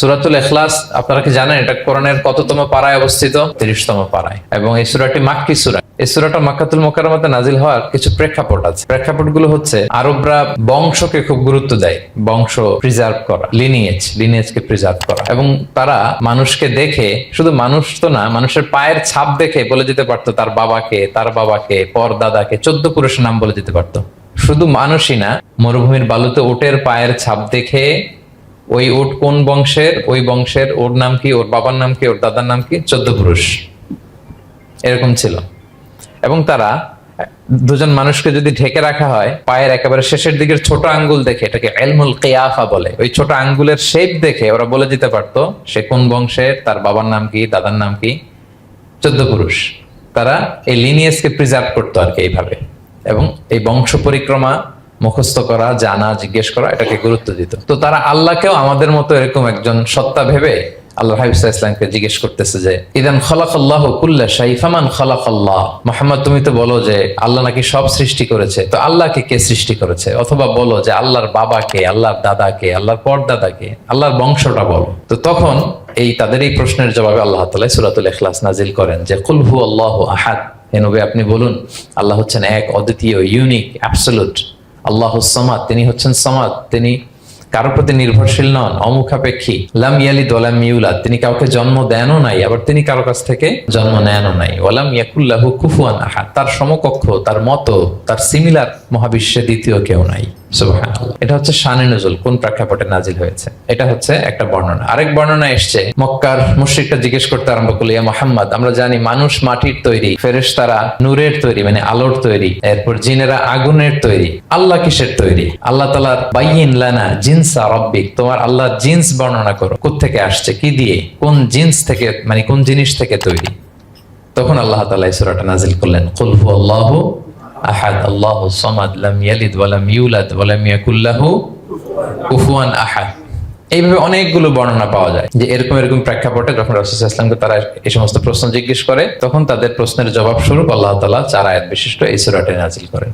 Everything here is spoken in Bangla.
সুরাতুল এখলাস আপনারা কি জানেন এটা কোরআনের কততম পাড়ায় অবস্থিত? তিরিশতম পাড়ায়। এবং এই সুরাটি মাক্কি সুরা। এই সুরাটা মাক্কাতুল মোকারমাতে নাজিল হওয়ার কিছু প্রেক্ষাপট আছে। প্রেক্ষাপটগুলো হচ্ছে, আরবরা বংশকে খুব গুরুত্ব দেয়। বংশ প্রিজার্ভ করা লিনিয়েজ লিনিয়েজকে প্রিজার্ভ করা। এবং তারা মানুষকে দেখে, শুধু মানুষ তো না, মানুষের পায়ের ছাপ দেখে বলে দিতে পারতো, তার বাবাকে তার বাবাকে, পর দাদাকে, চোদ্দ পুরুষের নাম বলে দিতে পারতো। শুধু মানুষই না, মরুভূমির বালুতে ওটের পায়ের ছাপ দেখে ওই ওট কোন বংশের? ওই বংশের ওর নাম কি? ওর বাবার নাম কি? ওর দাদার নাম কি? চোদ্দ পুরুষ। এরকম ছিল। এবং তারা দুজন মানুষকে যদি ঢেকে রাখা হয়, পায়ের একেবারে শেষের দিকের ছোট আঙ্গুল দেখে, এটাকে এলমুল কেয়াফা বলে, ওই ছোট আঙ্গুলের শেপ দেখে ওরা বলে দিতে পারতো, সে কোন বংশের, তার বাবার নাম কি, দাদার নাম কি? চোদ্দ পুরুষ। তারা এই লিনিয়েজকে প্রিজার্ভ করতো আর কি এইভাবে। এবং এই বংশ পরিক্রমা মুখস্থ করা, জানা, জিজ্ঞেস করা, এটাকে গুরুত্ব দিত। তো তারা আল্লাহকেও আমাদের মতো এরকম একজন সত্তা ভেবে আল্লাহ হাবিবসা ইসলামকে জিজ্ঞেস করতেছে যে, ইদান খলাক আল্লাহ কুল্লা শাইফামান খলাক আল্লাহ মোহাম্মদ, তুমি তো বলো যে, আল্লাহ নাকি সব সৃষ্টি করেছে। তো আল্লাহকে কে সৃষ্টি করেছে? অথবা বলো যে, আল্লাহর বাবাকে আল্লাহর দাদাকে আল্লাহর পরদাদাকে আল্লাহর বংশটা বলো। তো তখন এই তাদের এই প্রশ্নের জবাবে আল্লাহ তালা সুরাতুল ইখলাস নাজিল করেন যে কুলহু আল্লাহ আহাদ। হে আপনি বলুন, আল্লাহ হচ্ছেন এক অদ্বিতীয়, ইউনিক অ্যাবসলুট আল্লাহ সামাদ, তিনি হচ্ছেন সামাদ, তিনি কারোর প্রতি নির্ভরশীল নন, অমুখাপেক্ষী। লাম ইয়ালি দোলাম ইউলাদ, তিনি কাউকে জন্ম দেনও নাই, আবার তিনি কারও কাছ থেকে জন্ম নেনও নাই। ওয়ালাম ইয়াকুল্লাহু কুফুয়ান আহাদ, তার সমকক্ষ, তার মতো, তার সিমিলার মহাবিশ্বে দ্বিতীয় কেউ নাই। এটা হচ্ছে শানে নজুল, কোন প্রেক্ষাপটে নাজিল হয়েছে? এটা হচ্ছে একটা বর্ণনা। আরেক বর্ণনা এসছে, মক্কার মুশরিকটা জিজ্ঞেস করতে আরম্ভ ইয়া মোহাম্মদ, আমরা জানি মানুষ মাটির তৈরি, ফেরেশতারা নূরের তৈরি মানে আলোর তৈরি, এরপর জিনেরা আগুনের তৈরি, আল্লাহ কিসের তৈরি? আল্লাহ তালার বাইন লানা তোমার আল্লাহ জিন্স বর্ণনা করো থেকে আসছে, কি দিয়ে, কোন জিন্স থেকে মানে কোন জিনিস থেকে তৈরি? তখন আল্লাহ তালা এই সূরাটা নাজিল করলেন, কুল হু আল্লাহু আহাদ, আল্লাহ সমাদ, লাম ইয়ালিদ ইউলাদ ওয়া লাম ইয়াকুল কুফুয়ান আহাদ। এইভাবে অনেকগুলো বর্ণনা পাওয়া যায় যে এরকম এরকম প্রেক্ষাপটে যখন ইসলামকে তারা এই সমস্ত প্রশ্ন জিজ্ঞেস করে, তখন তাদের প্রশ্নের জবাব স্বরূপ আল্লাহ তালা চার আয়াত বিশিষ্ট এই সুরাটে নাজিল করেন।